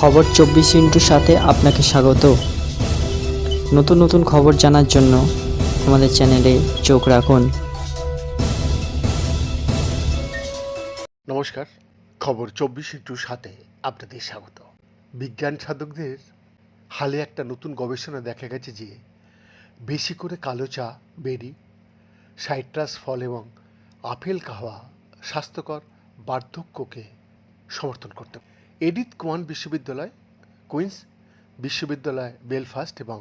খবর চব্বিশ ইন্টুর সাথে আপনাকে স্বাগত। নতুন নতুন খবর জানার জন্য আমাদের চ্যানেলে চোখ রাখুন। নমস্কার, খবর চব্বিশ ইন্টুর সাথে আপনাদের স্বাগত। বিজ্ঞান সাধকদের হালে একটা নতুন গবেষণা দেখা গেছে যে, বেশি করে কালো চা, বেরি, সাইট্রাস ফল এবং আপেল খাওয়া স্বাস্থ্যকর বার্ধক্যকে সমর্থন করতে। এডিথ কোয়ান বিশ্ববিদ্যালয়, কুইন্স বিশ্ববিদ্যালয়, বেলফাস্ট এবং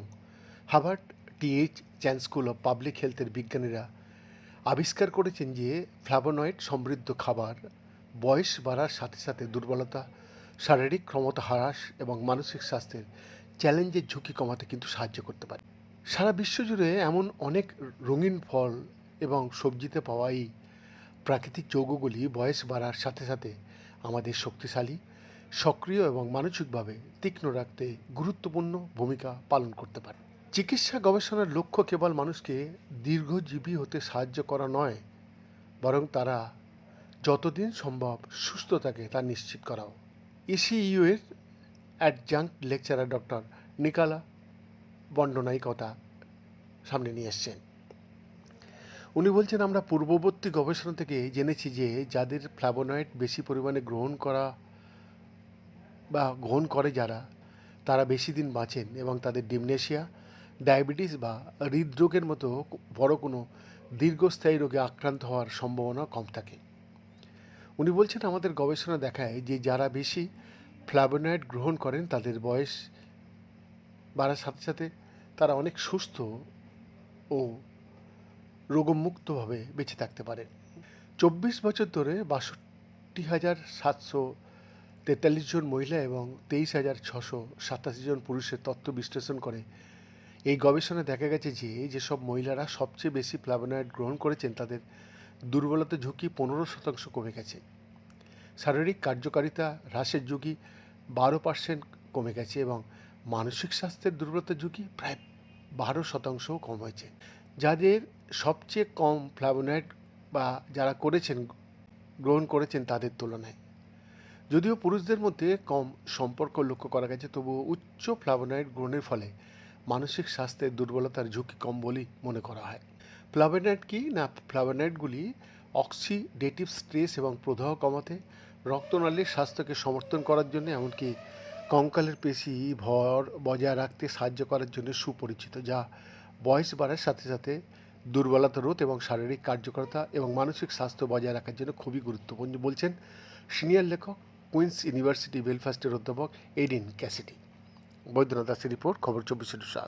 Harvard TH Chan school of public হেলথের বিজ্ঞানীরা আবিষ্কার করেছেন যে ফ্ল্যাভোনয়েড সমৃদ্ধ খাবার বয়স বাড়ার সাথে সাথে দুর্বলতা, শারীরিক ক্ষমতা হ্রাস এবং মানসিক স্বাস্থ্যের চ্যালেঞ্জের ঝুঁকি কমাতে কিন্তু সাহায্য করতে পারে। সারা বিশ্ব জুড়ে এমন অনেক রঙিন ফল এবং সবজিতে পাওয়া এই প্রাকৃতিক যৌগগুলি বয়স বাড়ার সাথে সাথে আমাদের শক্তিশালী সক্রিয় এবং মানসিকভাবে তীক্ষ্ণ রাখতে গুরুত্বপূর্ণ ভূমিকা পালন করতে পারে। চিকিৎসা গবেষণার লক্ষ্য কেবল মানুষকে দীর্ঘজীবী হতে সাহায্য করা নয়, বরং তারা যতদিন সম্ভব সুস্থ থাকে তা নিশ্চিত করাও। ইসিইউ এর অ্যাডজাঙ্ক লেকচারার ডক্টর নিকালা বন্ডনাই কথা সামনে নিয়ে এসছেন। উনি বলছেন, আমরা পূর্ববর্তী গবেষণা থেকে জেনেছি যে যাদের ফ্ল্যাভোনয়েড বেশি পরিমাণে গ্রহণ করা বা গ্রহণ করে যারা, তারা বেশি দিন বাঁচেন এবং তাদের ডিমনেশিয়া, ডায়াবেটিস বা হৃদরোগের মতো বড় কোনো দীর্ঘস্থায়ী রোগে আক্রান্ত হওয়ার সম্ভাবনা কম থাকে। উনি বলছেন, আমাদের গবেষণা দেখায় যে যারা বেশি ফ্ল্যাভোনয়েড গ্রহণ করেন, তাদের বয়স বাড়ার সাথে সাথে তারা অনেক সুস্থ ও রোগমুক্তভাবে বেঁচে থাকতে পারে। চব্বিশ বছর ধরে বাষট্টি হাজার সাতশো তেতাল্লিশ জন মহিলা এবং তেইশ হাজার ছশো সাতাশি জন পুরুষের তথ্য বিশ্লেষণ করে। এই গবেষণায় দেখা গেছে যে যেসব মহিলারা সবচেয়ে বেশি ফ্ল্যাভোনয়েড গ্রহণ করেছেন, তাদের দুর্বলতা ঝুঁকি পনেরো শতাংশ কমে গেছে। শারীরিক কার্যকারিতা হ্রাসের ঝুঁকি বারো পার্সেন্ট কমে গেছে এবং মানসিক স্বাস্থ্যের দুর্বলতার ঝুঁকি প্রায় বারো শতাংশও কম হয়েছে। যাদের সবচেয়ে কম ফ্ল্যাভোনয়েড বা যারা করেছেন, গ্রহণ করেছেন তাদের তুলনায়। যদিও পুরুষদের মধ্যে কম সম্পর্ক লক্ষ্য করা গেছে তবুও উচ্চ ফ্ল্যাভোনয়েড গ্রহণের ফলে মানসিক স্বাস্থ্যের দুর্বলতার ঝুঁকি কম বলেই মনে করা হয়। ফ্ল্যাভোনয়েড কি? না ফ্ল্যাভোনয়েডগুলি অক্সিডেটিভ স্ট্রেস এবং প্রদাহ কমাতে, রক্তনালীর স্বাস্থ্যকে সমর্থন করার জন্য, এমনকি কঙ্কালের পেশি, ভর বজায় রাখতে সাহায্য করার জন্য সুপরিচিত, যা বয়স বাড়ার সাথে সাথে দুর্বলতা রোধ এবং শারীরিক কার্যকরতা এবং মানসিক স্বাস্থ্য বজায় রাখার জন্য খুবই গুরুত্বপূর্ণ বলছেন সিনিয়র লেখক কুইন্স ইউনিভার্সিটি বেলফাস্টের অধ্যাপক এডিন ক্যাসিডি। বৈদ্যনাথ দাসের রিপোর্ট খবর চব্বিশ সাত।